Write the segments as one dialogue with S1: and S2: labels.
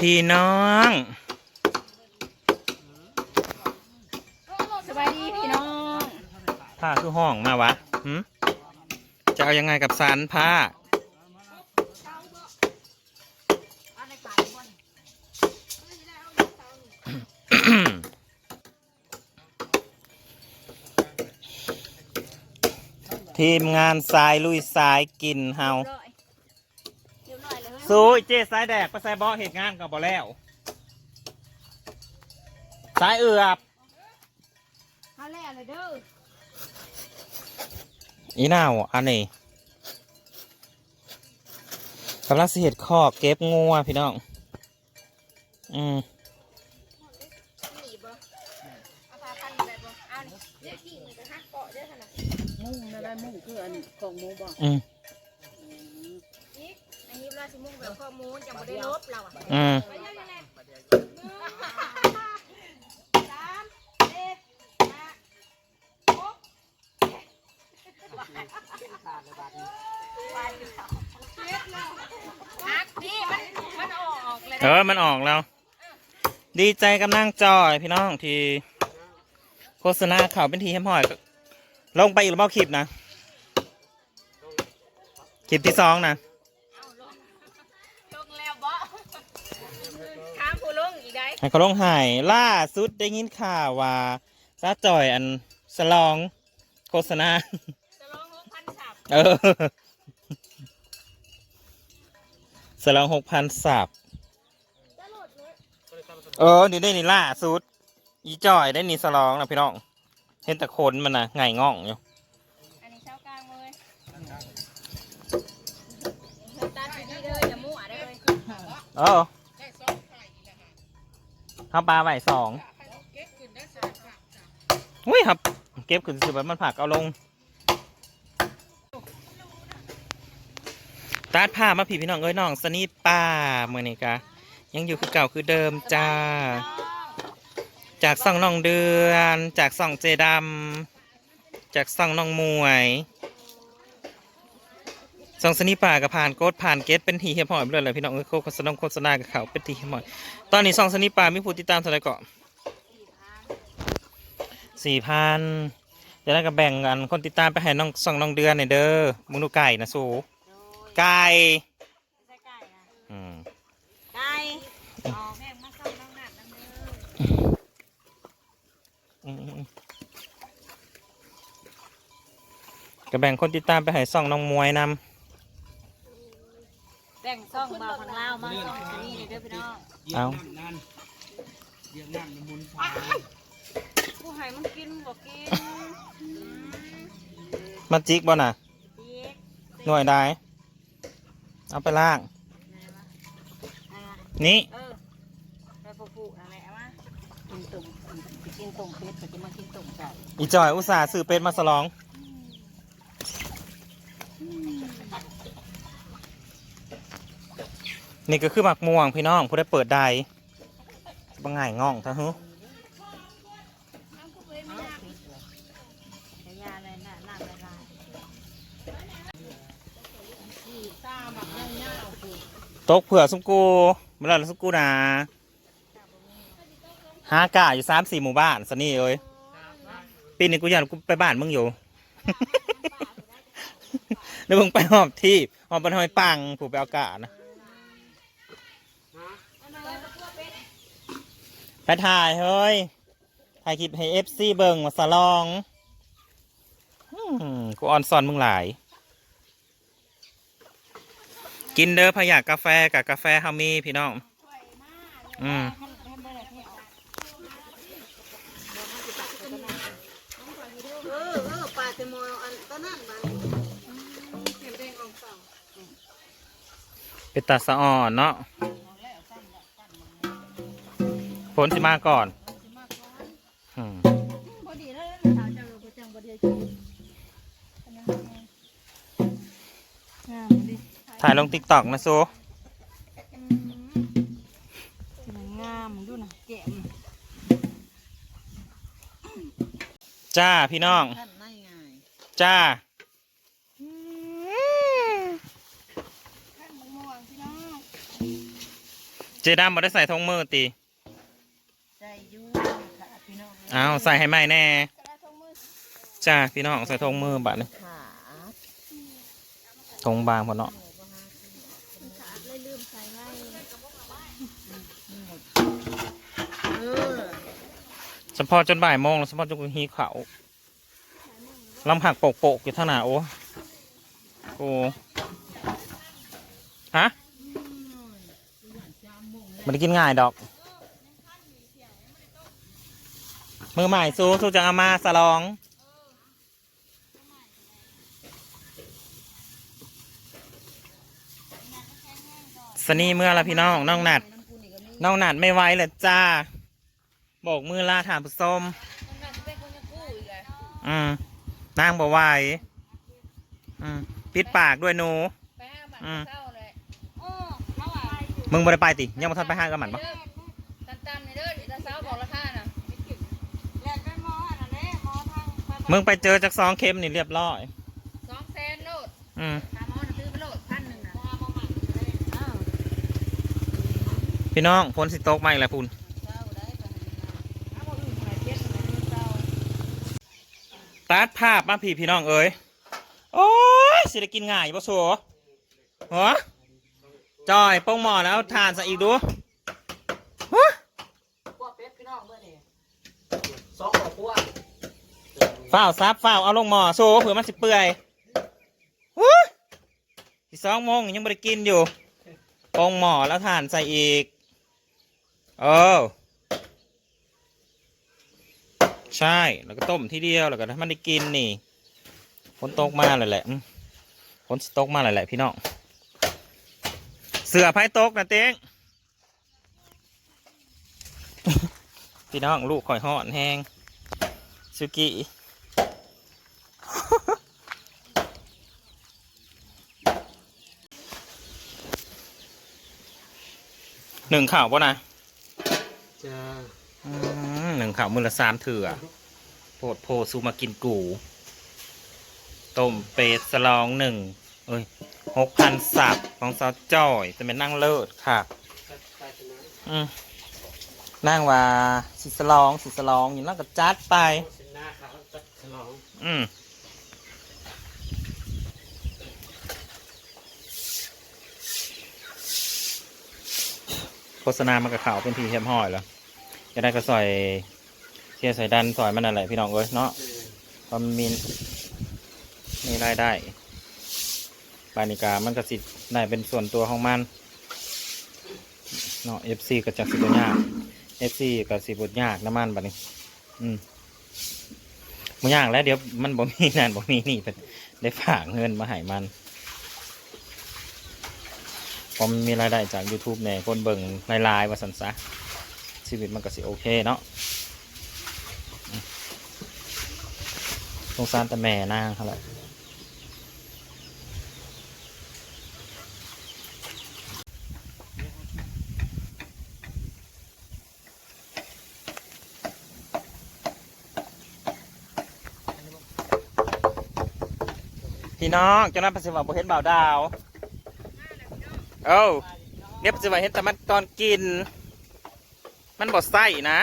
S1: พี่น้อง
S2: สบายดีพี่น้อง
S1: ผ้าคือห้องมาวะหืมจะเอายังไงกับสันผ้า ทีมงานสายลุยสายกินเฮา
S2: ร้อยเรียบร้อยเลย
S1: สู้เจ๊สายแดกไปใส่เบาะเหตุงานกับบ่แล้ว สายเอือบ
S2: เขาแล้วเลยเด้อ
S1: อีน่าวอันนี้กำลังสิเหตุคอกเก็บงัวพี่น้อง อืม
S2: หนีบ่เอาพาพันแบบบ่เอานี่เดี๋ยวขี้นี่ก็ฮักเกาะเด้อขนาด
S3: มุ่งนะได้มุ่งคืออันของหมูบอก
S1: อืม
S2: มุ่งแบบข้อมูลจะบ่ได้ลบเราอะ
S1: อืม
S2: เออ
S1: มันออกแล้ว ดีใจกำลังจอยพี่น้องที่โฆษณาข่าวเป็นทีแฮมหอย ลงไปอีกแล้วเปล่าคลิปนะ คลิปที่สองนะ
S2: เอาลงลงแล้วบ่ถามผู้ลงอีกได้
S1: ให้เขาลงใหายล่าสุดได้ยินข่าวว่าซาจอยอันสลองโฆษณา
S2: จะลงหกพันสับ
S1: เออสลองหกพันสับ
S2: จะโหลดเลย
S1: เออนี่ได้นี่ล่าสุดอีจอยได้นี่สลองนะพี่น้องเห็นแต่คนมันนะไงง่องอยู่
S2: อันนี้เช้ากลางเลยตาสีดีเลยอย่ามั่วได้เลย
S1: เออ ข้าวปลาใบสองอุ้ยครับ เก็บขึ้นสิแบบมันผักเอาลง ตัดผ้ามาพี่พี่น้องเอ้ยน้องสนีป้าเมื่อนี้กะยังอยู่คือเก่าคือเดิมจ้า จากซ่องน้องเดือน จากซ่องเจดำจากซ่องน้องมวย ซ่องสนีป่ากับผ่านโกดผ่านเกตเป็นทีเฮียพอยไปเลยแหละพี่น้องเอ้ยโฆษณาโฆษณากับเขาเป็นทีเฮียพอยตอนนี้ซ่องสนีป่ามีผู้ติดตามเท่าไหร่ก่อนสี่พันเดี๋ยวเราก็แบ่งกันคนติดตามไปให้น้องซ่องน้องเดือนหน่อยเด้อมึงดูไก่นะสูไก่
S2: ใส่ไก่นะ
S1: อืม
S2: ไก่ออกแม่งมาซ่อมน้องหนักน้ำเด้อ
S1: อืมอืมก็แบ่งคนติดตามไปให้ซ่องน้องมวยน
S2: แบ่งซ่องมาฝั่งลาวมาซ่องชนีเด้อพี่น้อง
S1: เอา
S3: เรียกนั่นมุน
S2: ผู้ให้มันกินบ่กิน
S1: มาจิกบ่น่ะ
S2: อีก
S1: หน่วยได้ เอาไปล่างนี่
S2: เออไปผูผูอะไรเอามา
S3: กินตุ่มไปกินตุ่มเป็ดไปกินมากินตุ่มไก่
S1: อีจอยอุตส่าห์ซื้อเป็ดมาสลอง นี่ก็คือหมักม่วงพี่น้องผู้ได้เปิดได้บังไงง่องทั้งฮึ
S2: ใช้ยาอะไรน่ะน้ำละลาย
S1: ตกเผื่อสุกูเมื่อไรสุกูนะห้ากะอยู่สามสี่หมู่บ้านสนี่เอ้ยปีนี้กูอยากกูไปบ้านมึงอยู่แล้วมึงไปหอบที่หอบบันหอยปังผูกไปเอากาศนะ ไปถ่ายเฮ้ย ถ่ายคลิปให้เอฟซีเบิงมาสลองอกูออนซอนมึงหลาย กินเด้อพะยากกาแฟกับกาแฟฮามีพี่น้อง อืม
S3: เออเออปลาเตมออันตอนนั้นมาเห็นแดงองเก่า
S1: เป็นตาสะอ่อนเนาะ ผลสิมาก่อนอืม
S2: พอดีเลยสาวจะรู้ประจังประเดี๋ยวจะงามดิ
S1: ถ่ายลงติ๊กต็อกนะซู
S2: งามดูนะแก้ม
S1: จ้าพี่น้อง
S3: ท่านไม่ง่าย
S1: จ้า
S2: ท่านมะม่วงพี่น้อง
S1: เจดามบ่ได้ใส่ทงมือตี
S3: ใจยุ่งค่ะ พี่น้อง
S1: อ้าวใส่ให้ใหม่แน่
S2: กระทงมือ
S1: จ้าพี่น้องใส่ทงมือบัดนี้
S3: ขา
S1: ทงบางพอเนาะ
S2: ขาดเลยลืมใส่ไว้
S3: เออ
S1: เฉพาะจนบ่ายโมงแล้วเฉพาะจนกูฮีเขาลำหักโปกโปกๆอยู่ท่าหนาโอ้โอ้ฮะมันได้กินง่ายดอก มือใหม่สู้สู้จังเอามาสลองสนี่เมื่อละพี่น้องน้องหนัดน้องหนัดไม่ไหวเลยจ้าโบกมือลาถามผู้ส้ม
S2: ต้องนั่งเป็นคนจะกู้อีกเลย
S1: อืมนางบอกไหวอืมปิดปากด้วยหนู
S2: ไปห้าบาท
S1: อืม
S2: เศร้าเลยโอ้เขาว่า
S1: มึงบ่ได้ไปติยังมาทันไปห้างกับมันปะ
S2: ตันตันๆในเด้อถ้าเศร้าบอกราคาน่ะ
S3: แล้วก็หมออันนั้นแหละหมอทาง
S1: มึงไปเจอจากซองเข็มนี่เรียบร้อย
S2: สองแสนโลด
S1: อืม
S2: ตามหมอน่ะซื้อไปโลดพันหนึ่งน่ะ
S3: อ้าว
S1: พี่น้องพ้นสิตกมาอีกแล้วพูน
S3: เจ้าได้ไปเอาบ่อื่นหายเจ็ดหายเจ้า
S1: ตัดภาพมาพี่พี่น้องเอ้ยโอ้ยสิได้กินง่ายปะสัวหัวจอยโป้งหมอแล้วทานซะอีกดูฮะ
S3: พวกเป็ดพี่น้องเมื่อนี่
S4: สองครอบครัว
S1: ฝ้าวซับฝ้าวเอาลงหมอโซ่เผื่อมันสิเปื่อยฮะที่สองโมงยังไม่ได้กินอยู่ป้งหมอแล้วทานใส่อีกเออใช่แล้วก็ต้มทีเดียวแล้วก็ให้มันได้กินนี่ฝนตกมาเลยแหละฝนตกมาเลยแหละพี่น้องเสือไพ่ตกนะเต้งพี่น้องลูกข่อยห่อนแห้งสุกิ หนึ่งข่าวป่ะนะ
S4: จ้า
S1: อืมหนึ่งข่าวมือละสามเถื่อโพดโพซูมากินกูต้มเป็ดสลองหนึ่งเอ้ยหกพันสับของซาวจ้อยจะเป็นนั่งเลิศค่ะ
S4: ไปชนะ
S1: อืมนั่งว่าสิสลองสิสลองอยู่นั่งก็จัดไป
S4: ชนะเขาจัดฉลอง
S1: อืม โฆษณามันกับข่าวเป็นทีเทียมห้อยแล้วจะได้ก็ซอยเทียใส่ดันซอยมันอะไรพี่น้องเอ้ยเนาะ
S4: เออ
S1: เพรามันมีมีรายได้ปานิกามันก็สิได้เป็นส่วนตัวของมันเนาะ FC ก็จากสิบยาก FC ก็สิบยากน้ำมันบัดนี้ อืมบ่ยากแล้วเดี๋ยวมันบ่มีนั่นบ่มีนี่เป็นได้ฝากเงินมาให้มัน พอมันมีรายได้จาก YouTube เนี่ยคนเบิ่งหลายๆว่าสันซะชีวิตมันก็สิโอเคเนาะสงสารแต่แม่นางเขาแหละพี่น้องเจ้าหน้าปัสสาวะบ่เห็นบ่าวดาว เอ้าเดี๋ยวปัสสาวะเห็นแต่มันตอนกิน มันบดไส้นะ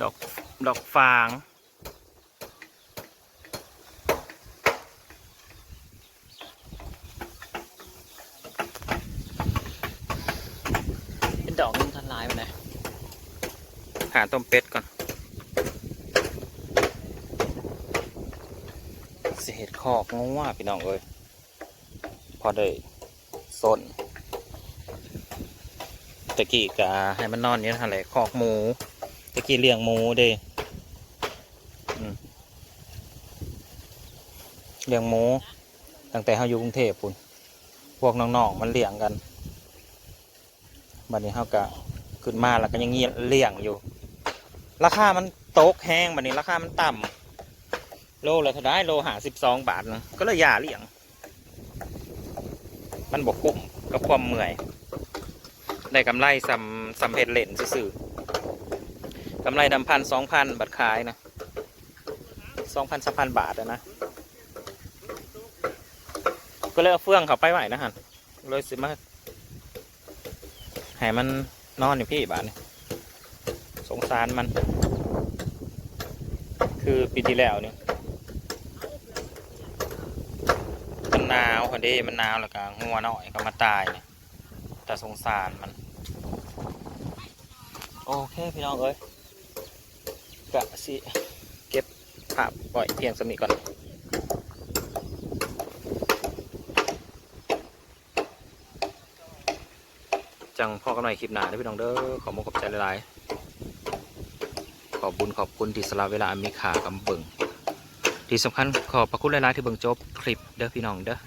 S1: ดอก ดอกฟาง เป็นดอกนึงทันลายไปไหนหาต้มเป็ดก่อนสิเห็ดคอกงว่าพี่น้องเอ้ยพอได้ส้นตะกี้กะให้มันนอนอยู่นั่นแหลคอกหมูตะกี้เลี้ยงหมูเด้เลี้ยงหมูตั้งแต่เขาอยู่กรุงเทพปุ่นพวกน้องๆมันเลี้ยงกันบัดนี้เขาก็ขึ้นมาแล้วก็ยังเงียเลี้ยงอยู่ ราคามันตกแห้งบัดนี้ราคามันต่ำโลละเท่าไดโลหาสิบสองบาทนะก็เลยย่าเลี้ยง มันบกคุ้มกับความเมื่อยได้กำไรสำสำเพ็จเล่นซื่อๆกำไรดำพันสองพันบัตรขายนะสองพันสามพันบาทอะนะ ก็เลยเอาเฟืองเขาไปไหวนะฮะเลยสิมาให้มันนอนอยู่พี่บานนี่ สารมัน คือปีที่แล้วเนี่ยมันหนาวพอดีมันหนาวแล้วก็งัวหน้อยก็มาตายเนี่ยแต่สงสารมัน โอเคพี่น้องเอ้ยกะสิเก็บภาพปล่อยเพียงสมิก่อนจังพ่อกันหน่อยคลิปหนาเด้อพี่น้องเด้อขอมขอบใจหลายๆ ขอบบุญขอบคุณที่สละเวลาอเมีค่ากำเบิงที่สำคัญขอบพระคุณหลายๆที่เบิงจบคลิปเด้อพี่น้องเด้อ